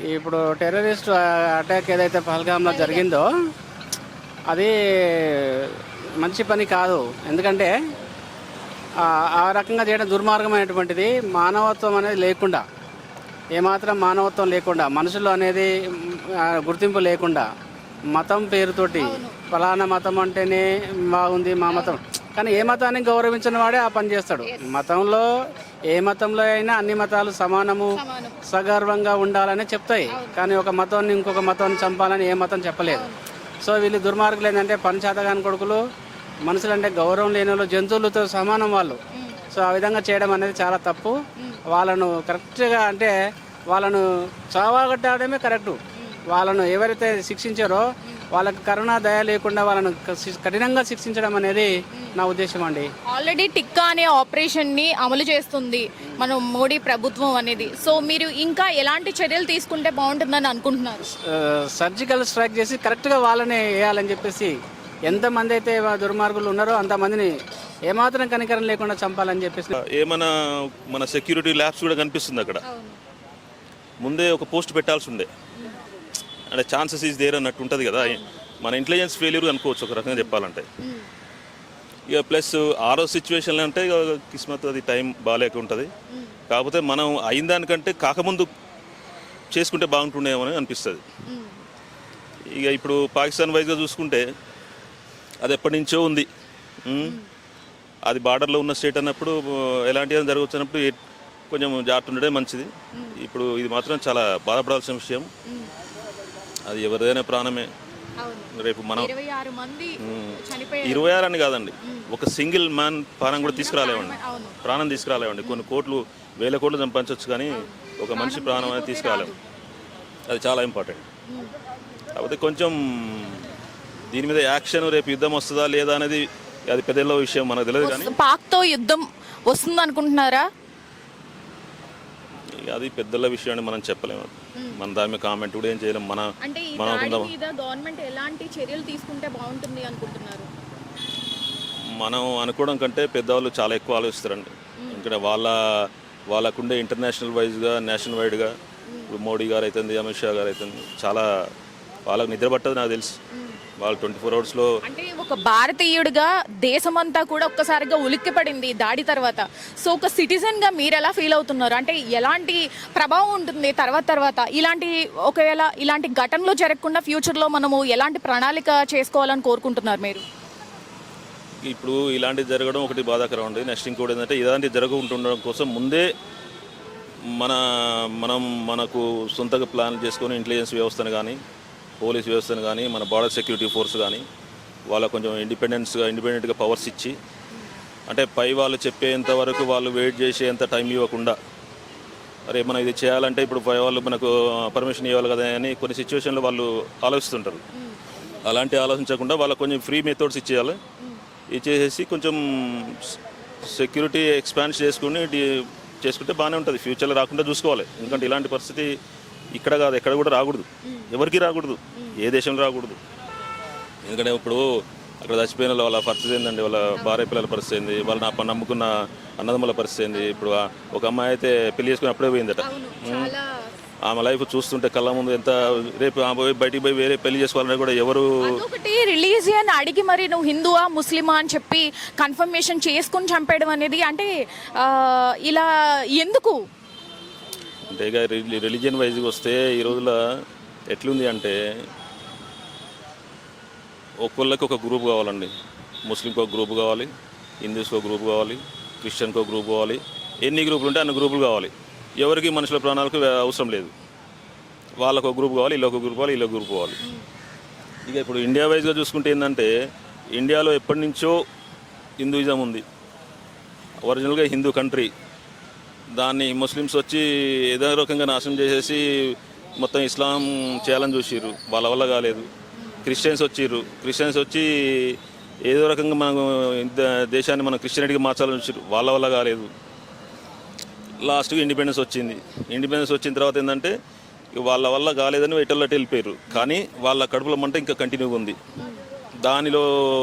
ఇప్పుడు terrorist attack ఏదైతే పహల్గామ్లో జరిగిందో అది మంచి పని కాదు. ఎందుకంటే ఆ- రకంగా చేయడం దుర్మార్గమైనటువంటిది. మానవత్వం అనేది లేకుండా ఏమాత్రం మానవత్వం లేకుండా మనుషులు అనేది గుర్తింపు లేకుండా మతం పేరుతోటి ఫలానా మతం అంటేనే బాగుంది మా మతం. కానీ ఏ మతాన్ని గౌరవించిన వాడే ఆ పని చేస్తాడు. మతంలో ఏ మతంలో అయినా అన్ని మతాలు సమానము సగర్వంగా ఉండాలని చెప్తాయి. కానీ ఒక మతాన్ని ఇంకొక మతాన్ని చంపాలని ఏ మతం చెప్పలేదు. సో వీళ్ళు దుర్మార్గులు ఏంటంటే పంచాతగాని కొడుకులు మనుషులంటే గౌరవం లేని వాళ్ళు జంతువులతో సమానం వాళ్ళు. సో ఆ విధంగా చేయడం అనేది చాలా తప్పు. వాళ్ళను కరెక్ట్గా అంటే వాళ్ళను చావాగట్టడమే కరెక్టు. వాళ్ళను ఎవరైతే శిక్షించారో వాళ్ళకి కరుణ దయ లేకుండా వాళ్ళను కఠినంగా శిక్షించడం అనేది నా ఉద్దేశం అండి. ఆల్రెడీ టిక్కా అనే ఆపరేషన్ని అమలు చేస్తుంది మన మోడీ ప్రభుత్వం అనేది. సో మీరు ఇంకా ఎలాంటి చర్యలు తీసుకుంటే బాగుంటుందని అనుకుంటున్నారు? సర్జికల్ స్ట్రైక్ చేసి కరెక్ట్గా వాళ్ళనే వేయాలని చెప్పేసి ఎంతమంది అయితే దుర్మార్గులు ఉన్నారో అంతమందిని ఏమాత్రం కనికరం లేకుండా చంపాలని చెప్పేసి ఏమైనా మన సెక్యూరిటీ ల్యాబ్స్ కూడా కనిపిస్తుంది అక్కడ. ముందే ఒక పోస్ట్ పెట్టాల్సి ఉండే. అంటే ఛాన్సెస్ ఈజ్ దేర్ అన్నట్టు ఉంటుంది కదా. మన ఇంటెలిజెన్స్ ఫెయిల్యూర్ అనుకోవచ్చు ఒక రకంగా చెప్పాలంటే. ఇక ప్లస్ ఆరో సిచ్యువేషన్లు అంటే ఇక కిస్మత్ అది టైం బాగాలేక ఉంటుంది. కాకపోతే మనం అయిన దానికంటే కాకముందు చేసుకుంటే బాగుంటుండేమో అని అనిపిస్తుంది ఇక ఇప్పుడు పాకిస్తాన్ వైజ్గా చూసుకుంటే అది ఎప్పటి నుంచో ఉంది. అది బార్డర్లో ఉన్న స్టేట్ అన్నప్పుడు ఎలాంటి ఏదైనా జరగవచ్చు అన్నప్పుడు కొంచెం జాగ్రత్త ఉండడే మంచిది. ఇప్పుడు ఇది మాత్రం చాలా బాధపడాల్సిన విషయం. అది ఎవరిదైనా ప్రాణమే. రేపు మనం ఇరవై ఆరు అని కాదండి. ఒక సింగిల్ మ్యాన్ ప్రాణం కూడా తీసుకురాలేమండి అవును. ప్రాణం తీసుకురాలేమండి కొన్ని కోట్లు వేల కోట్లు సంపాదించవచ్చు కానీ ఒక మనిషి ప్రాణం అనేది తీసుకురాలేము. అది చాలా ఇంపార్టెంట్. కాకపోతే కొంచెం దీని మీద యాక్షన్ రేపు యుద్ధం వస్తుందా లేదా అనేది అది పెద్దల విషయం మనకు తెలియదు కానీ. పాక్తో యుద్ధం వస్తుంది అనుకుంటున్నారా అది పెద్దల విషయం అని మనం చెప్పలేము. మన దాని మీద కామెంట్ కూడా ఏం చేయలేం. మన అంటే ఈ మనం దాడి అనుకుందాం. మీద గవర్నమెంట్ ఎలాంటి చర్యలు తీసుకుంటే బాగుంటుంది అనుకుంటున్నారు? మనం అనుకోవడం కంటే పెద్దవాళ్ళు చాలా ఎక్కువ ఆలోచిస్తారండి. ఇక్కడ వాళ్ళ వాళ్ళకుండే ఇంటర్నేషనల్ వైజ్గా నేషనల్ వైడ్గా ఇప్పుడు మోడీ గారు అవుతుంది అమిత్ షా గారు అవుతుంది చాలా వాళ్ళకి నిద్ర పట్టదు నాకు తెలుసు. వాళ్ళు ట్వంటీ ఫోర్ అవర్స్లో అంటే ఒక భారతీయుడిగా దేశమంతా కూడా ఒక్కసారిగా ఉలిక్కిపడింది ఈ దాడి తర్వాత. సో ఒక సిటిజన్గా మీరు ఎలా ఫీల్ అవుతున్నారు? అంటే ఎలాంటి ప్రభావం ఉంటుంది తర్వాత తర్వాత? ఇలాంటి ఒకవేళ ఇలాంటి ఘటనలు జరగకుండా ఫ్యూచర్లో మనము ఎలాంటి ప్రణాళిక చేసుకోవాలని కోరుకుంటున్నారు మీరు? ఇప్పుడు ఇలాంటివి జరగడం ఒకటి బాధాకరం ఉంది నెక్స్ట్ ఇంకోటి ఏంటంటే ఇలాంటివి జరగకుంటుండడం కోసం ముందే మన మనం మనకు సొంతగా ప్లాన్ చేసుకొని ఇంటెలిజెన్స్ వ్యవస్థను కానీ పోలీస్ వ్యవస్థను కానీ మన బార్డర్ సెక్యూరిటీ ఫోర్స్ కానీ వాళ్ళ కొంచెం ఇండిపెండెన్స్గా ఇండిపెండెంట్గా పవర్స్ ఇచ్చి అంటే పై వాళ్ళు చెప్పేంత వరకు వాళ్ళు వెయిట్ చేసేంత టైం ఇవ్వకుండా అరే మనం ఇది చేయాలంటే ఇప్పుడు పై వాళ్ళు మనకు పర్మిషన్ ఇవ్వాలి కదా అని కొన్ని సిచ్యువేషన్లో వాళ్ళు ఆలోచిస్తుంటారు. అలాంటి ఆలోచించకుండా వాళ్ళకి కొంచెం ఫ్రీ మెథడ్స్ ఇచ్చేయాలి. ఇచ్చేసేసి కొంచెం సెక్యూరిటీ ఎక్స్పాన్స్ చేసుకుని చేసుకుంటే బాగానే ఉంటుంది. ఫ్యూచర్లో రాకుండా చూసుకోవాలి. ఎందుకంటే ఇలాంటి పరిస్థితి ఇక్కడ కాదు ఎక్కడ కూడా రాకూడదు. ఎవరికి రాకూడదు. ఏ దేశంలో రాకూడదు. ఎందుకంటే ఇప్పుడు అక్కడ చచ్చిపోయిన వాళ్ళ పరిస్థితి ఏంటండి వాళ్ళ భార్య పిల్లల పరిస్థితి ఏంది? వాళ్ళ నా నమ్ముకున్న అన్నదమ్ముల పరిస్థితి ఏంది? ఇప్పుడు ఒక అమ్మాయి అయితే పెళ్ళి చేసుకుని అప్పుడే పోయిందట. ఆమె లైఫ్ చూస్తుంటే కళ్ళ ముందు ఎంత రేపు ఆమె పోయి బయటికి పోయి వేరే పెళ్ళి చేసుకోవాలని కూడా ఎవరు ఒకటి రిలీజియన్ అడిగి మరి నువ్వు హిందువా ముస్లిమా అని చెప్పి కన్ఫర్మేషన్ చేసుకుని చంపేయడం అనేది అంటే ఇలా ఎందుకు? అంటే ఇక రిలీజియన్ వైజ్గా వస్తే ఈ రోజుల ఎట్లుంది అంటే ఒక్కొక్కరికి ఒక గ్రూప్ కావాలండి. ముస్లింకి ఒక గ్రూప్ కావాలి హిందూస్కి ఒక గ్రూప్ కావాలి క్రిస్టియన్కి ఒక గ్రూప్ కావాలి ఎన్ని గ్రూపులు ఉంటే అన్ని గ్రూపులు కావాలి. ఎవరికి మనుషుల ప్రాణాలకు అవసరం లేదు. వాళ్ళకు ఒక గ్రూప్ కావాలి వీళ్ళొక ఒక గ్రూప్ కావాలి వీళ్ళొక గ్రూప్ కావాలి. ఇక ఇప్పుడు ఇండియా వైజ్గా చూసుకుంటే ఏంటంటే ఇండియాలో ఎప్పటి నుంచో హిందూయిజం ఉంది. ఒరిజినల్గా హిందూ కంట్రీ దాన్ని ముస్లిమ్స్ వచ్చి ఏదో రకంగా నాశనం చేసేసి మొత్తం ఇస్లాం చేయాలని చూసిర్రు. వాళ్ళ వల్ల కాలేదు. క్రిస్టియన్స్ వచ్చిర్రు. క్రిస్టియన్స్ వచ్చి ఏదో రకంగా మనం ద- దేశాన్ని మనం క్రిస్టియనిటీకి మార్చాలని చూసిర్రు. వాళ్ళ వల్ల కాలేదు. లాస్ట్కి ఇండిపెండెన్స్ వచ్చింది. ఇండిపెండెన్స్ వచ్చిన తర్వాత ఏంటంటే వాళ్ళ వల్ల కాలేదని ఎటల్లటి వెళ్ళిపోయారు. కానీ వాళ్ళ కడుపులో మంట ఇంకా కంటిన్యూగా ఉంది. దానిలో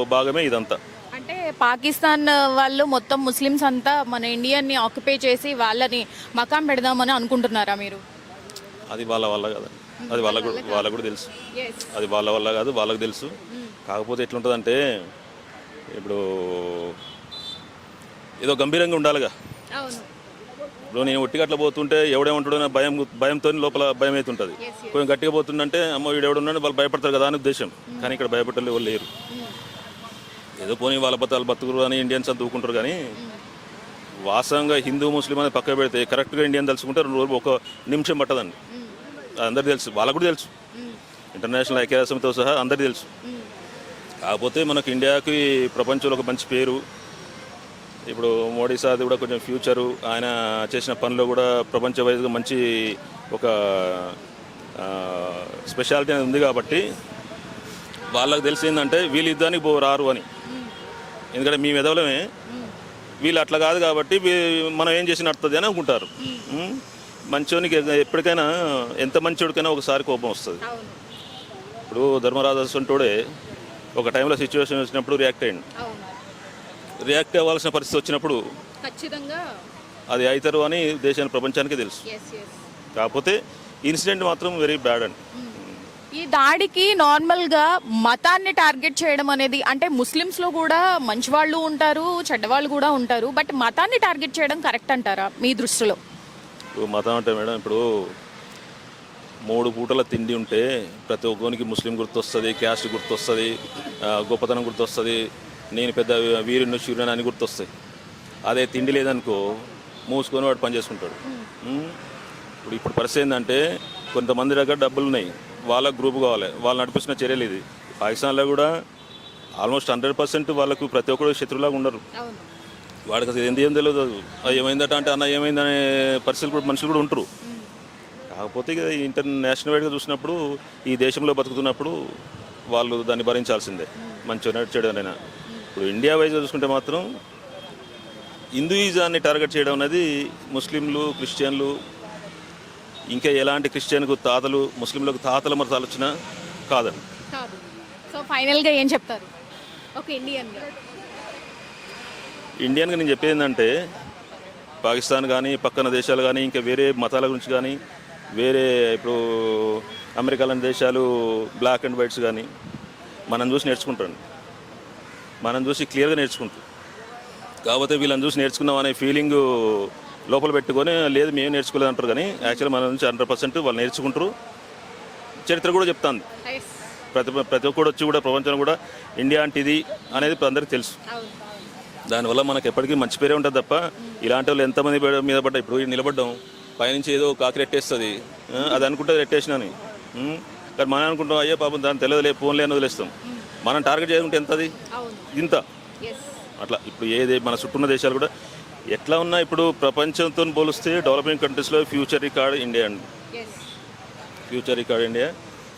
భాగమే ఇదంతా. అంటే పాకిస్తాన్ వాళ్ళు మొత్తం ముస్లిమ్స్ అంతా మన ఇండియన్ని ఆక్యుపై చేసి వాళ్ళని మకాం పెడదామని అనుకుంటున్నారా మీరు? అది వాళ్ళ వల్ల కాదు. అది వాళ్ళకు కూడా వాళ్ళకు కూడా తెలుసు. అది వాళ్ళ వల్ల కాదు వాళ్ళకు తెలుసు. కాకపోతే ఎట్లుంటుందంటే ఇప్పుడు ఏదో గంభీరంగా ఉండాలిగా. ఇప్పుడు నేను ఒట్టిగట్ల పోతుంటే ఎవడేమంటాడో అనే భయం భయంతో లోపల భయం అవుతుంటుంది కొంచెం గట్టిగా పోతుందంటే అమ్మ వీడు ఎవడున్నాడు వాళ్ళు భయపడతారు కదా అని ఉద్దేశం. కానీ ఇక్కడ భయపడలే వాళ్ళు లేరు. ఏదో పోనీ వాళ్ళ బతాలు బతుకురు అని ఇండియన్స్ అంత ఊకుంటారు కానీ వాస్తవంగా హిందూ ముస్లిం అని పక్క పెడితే కరెక్ట్గా ఇండియన్ తలుచుకుంటే రెండు రోజులు ఒక నిమిషం పట్టదండి. అది అందరికీ తెలుసు వాళ్ళకు కూడా తెలుసు. ఇంటర్నేషనల్ ఐక్యరాజ్యంతో సహా అందరికీ తెలుసు. కాకపోతే మనకు ఇండియాకి ప్రపంచంలో ఒక మంచి పేరు ఇప్పుడు మోడీ సార్ కూడా కొంచెం ఫ్యూచరు ఆయన చేసిన పనిలో కూడా ప్రపంచ వైజ్గా మంచి ఒక స్పెషాలిటీ అనేది ఉంది కాబట్టి వాళ్ళకి తెలిసిందంటే వీళ్ళు యుద్ధానికి పో రారు అని. ఎందుకంటే మేము ఎదవలమే. వీళ్ళు అట్లా కాదు కాబట్టి మనం ఏం చేసి నడుతుంది అని అనుకుంటారు? మంచోనికి ఎప్పటికైనా ఎంత మంచోడికైనా ఒకసారి కోపం వస్తుంది. ఇప్పుడు ధర్మరాజు అసంటోడే ఒక టైంలో సిచ్యువేషన్ వచ్చినప్పుడు రియాక్ట్ అయ్యింది అవును. రియాక్ట్ అవ్వాల్సిన పరిస్థితి వచ్చినప్పుడు ఖచ్చితంగా. అది అవుతారు అని దేశానికి ప్రపంచానికి తెలుసు. కాకపోతే ఇన్సిడెంట్ మాత్రం వెరీ బ్యాడ్ అండి. ఈ దాడికి నార్మల్గా మతాన్ని టార్గెట్ చేయడం అనేది అంటే ముస్లిమ్స్లో కూడా మంచి వాళ్ళు ఉంటారు చెడ్డవాళ్ళు కూడా ఉంటారు బట్ మతాన్ని టార్గెట్ చేయడం కరెక్ట్ అంటారా మీ దృష్టిలో? ఇప్పుడు మతం అంటే మేడం ఇప్పుడు మూడు పూటల తిండి ఉంటే ప్రతి ఒక్కరికి ముస్లిం గుర్తొస్తుంది క్యాస్ట్ గుర్తొస్తుంది గొప్పతనం గుర్తొస్తుంది నేను పెద్ద వీరుని సూర్యుని అని గుర్తొస్తాయి. అదే తిండి లేదనుకో మూసుకొని వాడు పని చేసుకుంటాడు. ఉం? ఇప్పుడు ఇప్పుడు పరిస్థితి ఏంటంటే కొంతమంది దగ్గర డబ్బులు ఉన్నాయి వాళ్ళకు గ్రూప్ కావాలి. వాళ్ళు నడిపిస్తున్న చర్యలు ఇది. పాకిస్తాన్లో కూడా ఆల్మోస్ట్ హండ్రెడ్ పర్సెంట్ వాళ్ళకు ప్రతి ఒక్కరు శత్రువులాగా ఉండరు. వాడికి అసలు ఏంది ఏం తెలియదు అది. ఏమైందట అంటే అన్న ఏమైందనే పరిస్థితులు కూడా మనుషులు కూడా ఉంటారు. కాకపోతే ఇక ఇంటర్నేషనల్ వైడ్గా చూసినప్పుడు ఈ దేశంలో బతుకుతున్నప్పుడు వాళ్ళు దాన్ని భరించాల్సిందే. మంచిగా నడిచేయడమైనా ఇప్పుడు ఇండియా వైజ్గా చూసుకుంటే మాత్రం హిందూయిజాన్ని టార్గెట్ చేయడం అనేది ముస్లింలు క్రిస్టియన్లు ఇంకా ఎలాంటి క్రిస్టియన్కు తాతలు ముస్లింలకు తాతల మతాలు వచ్చినా కాదండి. కాదు. సో ఫైనల్గా ఏం చెప్తారు? ఒక ఇండియన్గా నేను చెప్పేది ఏంటంటే పాకిస్తాన్ కానీ పక్కన దేశాలు కానీ ఇంకా వేరే మతాల గురించి కానీ వేరే ఇప్పుడు అమెరికా లాంటి దేశాలు బ్లాక్ అండ్ వైట్స్ కానీ మనం చూసి నేర్చుకుంటాం మనం చూసి క్లియర్గా నేర్చుకుంటాం. కాకపోతే వీళ్ళని చూసి నేర్చుకున్నాం అనే ఫీలింగ్ లోపల పెట్టుకొని లేదు మేము నేర్చుకోలేదు అంటారు కానీ యాక్చువల్లీ మన నుంచి హండ్రెడ్ పర్సెంట్ వాళ్ళు నేర్చుకుంటారు. చరిత్ర కూడా చెప్తాను ప్రతి ప్రతి ఒక్కడు వచ్చి కూడా ప్రపంచంలో కూడా ఇండియా అంటే ఇది అనేది అందరికీ తెలుసు. దానివల్ల మనకు ఎప్పటికీ మంచి పేరే ఉంటుంది తప్ప ఇలాంటి వాళ్ళు ఎంతమంది మీద పడ్డా ఇప్పుడు నిలబడ్డాం. పైనుంచి ఏదో కాకి రెట్టేస్తుంది. అది అనుకుంటే రెట్టేసినని? కానీ మనం అనుకుంటాం అయ్యో పాపం దాని తెలియదులే ఫోన్లే అని వదిలేస్తాం. మనం టార్గెట్ చేసుకుంటే ఎంత అది ఇంత? అట్లా ఇప్పుడు ఏది మన చుట్టూన్న దేశాలు కూడా ఎట్లా ఉన్నా ఇప్పుడు ప్రపంచంతో పోలిస్తే డెవలపింగ్ కంట్రీస్లో ఫ్యూచర్ రికార్డ్ ఇండియా అండి. ఫ్యూచర్ రికార్డ్ ఇండియా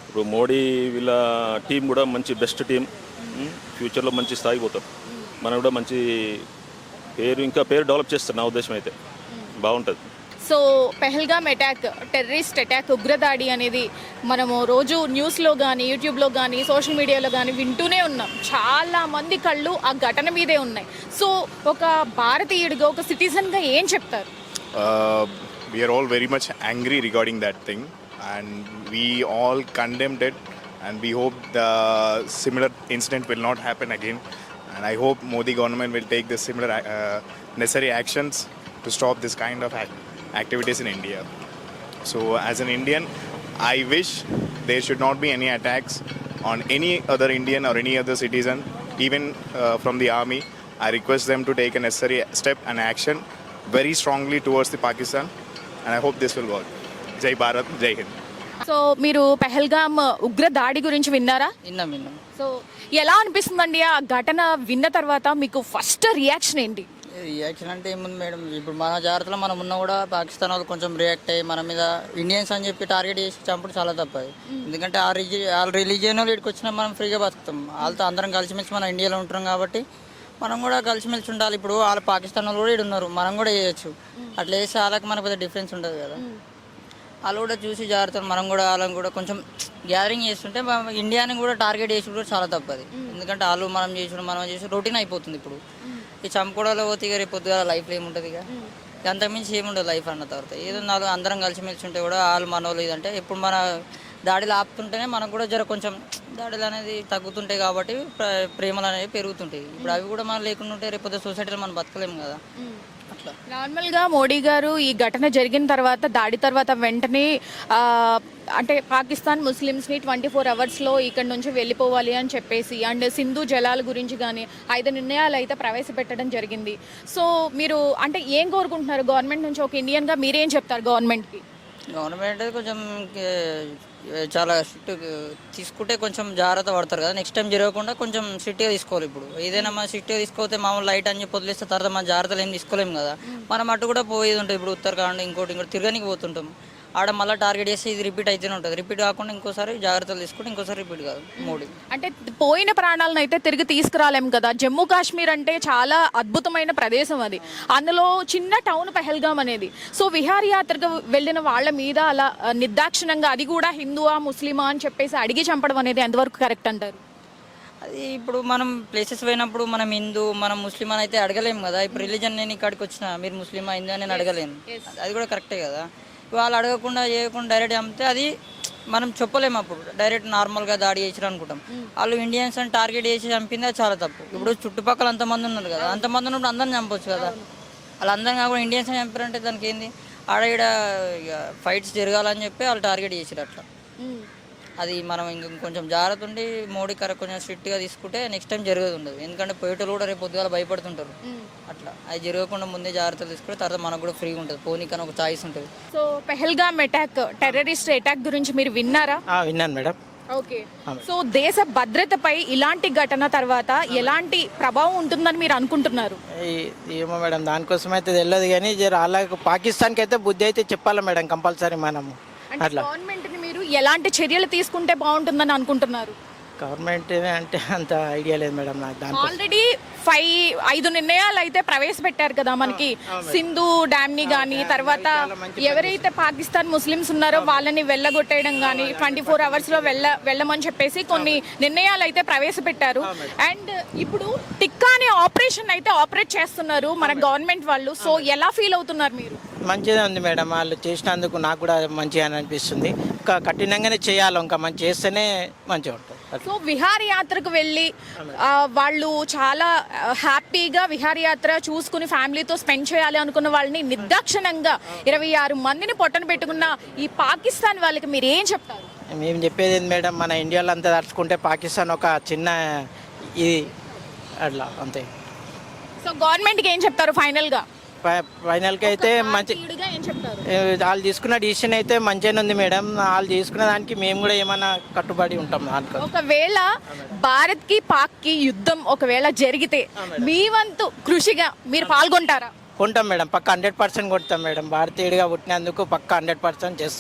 ఇప్పుడు మోడీ వీళ్ళ టీం కూడా మంచి బెస్ట్ టీం ఫ్యూచర్లో మంచి స్థాయికి పోతారు మనం కూడా మంచి పేరు ఇంకా పేరు డెవలప్ చేస్తారు నా ఉద్దేశం అయితే. బాగుంటుంది. So Pahalgam attack terrorist attack ఉగ్రదాడి అనేది మనము రోజు న్యూస్లో కానీ యూట్యూబ్లో కానీ సోషల్ మీడియాలో కానీ వింటూనే ఉన్నాం. చాలామంది కళ్ళు ఆ ఘటన మీదే ఉన్నాయి. సో ఒక భారతీయుడిగా ఒక సిటిజన్గా ఏం చెప్తారు? We are all very much angry regarding that thing and we all condemned it and we hope the similar incident will not happen again and I hope Modi government will take the similar necessary actions to stop this kind of act activities in India. So, as an Indian, I wish there should not be any attacks on any other Indian or any other citizen, even uh, from the army. I request them to take a necessary step and action very strongly towards the Pakistan, and I hope this will work. Jai Bharat, Jai Hind. So మీరు పెహల్గామ్ ఉగ్ర దాడి గురించి విన్నారా విన్నాం విన్నాం so ఎలా అనిపిస్తుందండి ఆ ఘటన విన్న తర్వాత మీకు ఫస్ట్ రియాక్షన్ ఏంటి రియాక్షన్ అంటే ఏముంది మేడం? ఇప్పుడు మన జాగ్రత్తలో మనం ఉన్నా కూడా పాకిస్తాన్ వాళ్ళు కొంచెం రియాక్ట్ అయ్యి మన మీద ఇండియన్స్ అని చెప్పి టార్గెట్ చేసి చంపడం చాలా తప్పది ఎందుకంటే ఆ రిజి వాళ్ళ రిలీజియన్ వాళ్ళు ఇక్కడికి వచ్చినా మనం ఫ్రీగా బతుకుతాం. వాళ్ళతో అందరం కలిసిమెలిసి మనం ఇండియాలో ఉంటున్నాం కాబట్టి మనం కూడా కలిసిమెలిసి ఉండాలి. ఇప్పుడు వాళ్ళు పాకిస్తాన్ వాళ్ళు కూడా ఇక్కడ ఉన్నారు. మనం కూడా చేయొచ్చు. అట్లా చేస్తే వాళ్ళకి మనకు పెద్ద డిఫరెన్స్ ఉండదు కదా. వాళ్ళు కూడా చూసి జాగ్రత్తలు మనం కూడా వాళ్ళని కూడా కొంచెం గ్యాదరింగ్ చేస్తుంటే మనం ఇండియాని కూడా టార్గెట్ చేసి కూడా చాలా తప్పది ఎందుకంటే వాళ్ళు మనం చేసుడు మనం చేసి రొటీన్ అయిపోతుంది ఇప్పుడు. ఈ చంపుకోవడంలో పోతే ఇక రేపు పొద్దుగా లైఫ్లో ఏముంటుంది ఇక. అంతకుమించి ఏముండదు లైఫ్ అన్న తర్వాత. ఏదో నాలుగు అందరం కలిసిమెలిసి ఉంటే కూడా వాళ్ళు మనోళ్ళు ఇదంటే ఇప్పుడు మన దాడిలు ఆపుతుంటేనే మనకు కూడా జర కొంచెం దాడులు అనేది తగ్గుతుంటాయి కాబట్టి ప్ర- ప్రేమలు అనేవి పెరుగుతుంటాయి. ఇప్పుడు అవి కూడా మనం లేకుండా ఉంటే రేపు సొసైటీలో మనం బతకలేము కదా. అట్లా? నార్మల్గా మోడీ గారు ఈ ఘటన జరిగిన తర్వాత దాడి తర్వాత వెంటనే అంటే పాకిస్తాన్ ముస్లిమ్స్ని ట్వంటీ ఫోర్ అవర్స్లో ఇక్కడ నుంచి వెళ్ళిపోవాలి అని చెప్పేసి అండ్ సింధు జలాల గురించి కానీ ఐదు నిర్ణయాలు అయితే ప్రవేశపెట్టడం జరిగింది. సో మీరు అంటే ఏం కోరుకుంటున్నారు? గవర్నమెంట్ నుంచి ఒక ఇండియన్గా మీరేం చెప్తారు గవర్నమెంట్కి గవర్నమెంట్ కొంచెం చాలా స్ట్రిక్ట్ తీసుకుంటే కొంచెం జాగ్రత్త పడతారు కదా. నెక్స్ట్ టైం జరగకుండా కొంచెం స్ట్రిక్ట్గా తీసుకోవాలి ఇప్పుడు. ఏదైనా మనం స్ట్రిక్ట్గా తీసుకోతే మామూలు లైట్ అని చెప్పి వదిలేస్తే తర్వాత మన జాగ్రత్తలు ఏం తీసుకోలేము కదా. మనం అటు కూడా పోయేది ఉంటుంది. ఇప్పుడు ఉత్తరాఖండ్ ఇంకోటి ఇంకోటి తిరగనికి పోతుంటాం. ఆడ మళ్ళీ టార్గెట్ చేసి ఇది రిపీట్ అయితేనే ఉంటుంది. రిపీట్ కాకుండా ఇంకోసారి జాగ్రత్తలు తీసుకుంటే ఇంకోసారి రిపీట్ కాదు మోడీ. అంటే పోయిన ప్రాణాలను అయితే తిరిగి తీసుకురాలేం కదా. జమ్మూ కాశ్మీర్ అంటే చాలా అద్భుతమైన ప్రదేశం అది. అందులో చిన్న టౌన్ పెహల్గాం అనేది. సో విహారయాత్రకు వెళ్ళిన వాళ్ళ మీద అలా నిర్దాక్షిణంగా అది కూడా హిందువా ముస్లిమా అని చెప్పేసి అడిగి చంపడం అనేది ఎంతవరకు కరెక్ట్ అంటారు? అది ఇప్పుడు మనం ప్లేసెస్ పోయినప్పుడు మనం హిందూ మనం ముస్లిం అని అయితే అడగలేము కదా. ఇప్పుడు రిలీజన్ నేను ఇక్కడికి వచ్చిన మీరు ముస్లిమా హిందూ అని నేను అడగలేను. అది కూడా కరెక్టే కదా. వాళ్ళు అడగకుండా చేయకుండా డైరెక్ట్ చంపితే అది మనం చెప్పలేము అప్పుడు. డైరెక్ట్ నార్మల్గా దాడి చేసారు అనుకుంటాం. వాళ్ళు ఇండియన్స్ అని టార్గెట్ చేసి చంపింది చాలా తప్పు. ఇప్పుడు చుట్టుపక్కల అంతమంది ఉన్నారు కదా అంతమంది ఉన్నప్పుడు అందరిని చంపొచ్చు కదా. వాళ్ళు అందరం కాకుండా ఇండియన్స్ అని చంపారంటే దానికి ఏంది? ఆడ ఈడ ఫైట్స్ జరగాలని చెప్పి వాళ్ళు టార్గెట్ చేసారు అట్లా. అది మనం ఇంక కొంచెం జాగ్రత్త ఉండి మోడీ కర కొంచెం స్ట్రిక్ట్గా తీసుకుంటే నెక్స్ట్ టైం జరగదు ఉండదు. ఎందుకంటే పోయేటోళ్ళు కూడా రేపు పొద్దుగాల భయపడుతుంటారు. అట్లా. అది జరగకుండా ముందే జాగ్రత్తలు తీసుకుంటే తర్వాత మనకు కూడా ఫ్రీగా ఉంటుంది. పోనీకని ఒక చాయిస్ ఉంటుంది. So Pahalgam attack terrorist attack గురించి మీరు విన్నారా? ఆ, విన్నాను మేడం. ఓకే. సో దేశ భద్రతపై ఇలాంటి ఘటన తర్వాత ఎలాంటి ప్రభావం ఉంటుందని మీరు అనుకుంటున్నారు? ఏమో మేడం దానికోసం అయితే తెలియదు కానీ జర అలాగే పాకిస్తాన్కి అయితే బుద్ధి అయితే చెప్పాలి మేడం కంపల్సరీ మనము. అంటే అట్లా. గవర్నమెంట్ ని మీరు ఎలాంటి చర్యలు తీసుకుంటే బాగుంటుందని అనుకుంటున్నారు? గవర్నమెంట్ అంటే అంత ఐడియా లేదు మేడం నాకు ఆల్రెడీ ఫైవ్ ఐదు నిర్ణయాలు అయితే ప్రవేశపెట్టారు కదా మనకి. సింధు డ్యామ్ని గానీ తర్వాత ఎవరైతే పాకిస్తాన్ ముస్లిమ్స్ ఉన్నారో వాళ్ళని వెళ్ళగొట్టేయడం గానీ ట్వంటీ ఫోర్ అవర్స్లో వెళ్ళ వెళ్ళమని చెప్పేసి కొన్ని నిర్ణయాలు అయితే ప్రవేశపెట్టారు. అండ్ ఇప్పుడు టిక్కా అనే ఆపరేషన్ అయితే ఆపరేట్ చేస్తున్నారు మన గవర్నమెంట్ వాళ్ళు. సో ఎలా ఫీల్ అవుతున్నారు మీరు? మంచిదే ఉంది మేడం. వాళ్ళు చేసినందుకు నాకు కూడా మంచిగా అనిపిస్తుంది. ఇంకా కఠినంగానే చేయాలి. ఇంకా మంచి చేస్తేనే మంచిగా ఉంటుంది. సో విహారయాత్రకు వెళ్ళి వాళ్ళు చాలా హ్యాపీగా విహారయాత్ర చూసుకుని ఫ్యామిలీతో స్పెండ్ చేయాలి అనుకున్న వాళ్ళని నిర్దాక్షిణంగా ఇరవై ఆరు మందిని పొట్టన పెట్టుకున్న ఈ పాకిస్తాన్ వాళ్ళకి మీరు ఏం చెప్తారు? మేము చెప్పేది మేడం? మన ఇండియాలో అంతా తలుచుకుంటే పాకిస్తాన్ ఒక చిన్న ఇది అట్లా అంతే. సో గవర్నమెంట్కి ఏం చెప్తారు ఫైనల్గా? ఫైనల్కి అయితే మంచి వాళ్ళు తీసుకున్న డిసిషన్ అయితే మంచిగానే ఉంది మేడం. వాళ్ళు తీసుకున్న దానికి మేము కూడా ఏమైనా కట్టుబడి ఉంటాం దానికి ఒకవేళ భారత్కి పాక్కి యుద్ధం ఒకవేళ జరిగితే మీ వంతు కృషిగా మీరు పాల్గొంటారా? కొంటాం మేడం. పక్క హండ్రెడ్ పర్సెంట్ కొడతాం మేడం. భారతీయుడిగా పుట్టినందుకు పక్క హండ్రెడ్ పర్సెంట్ చేస్తాం.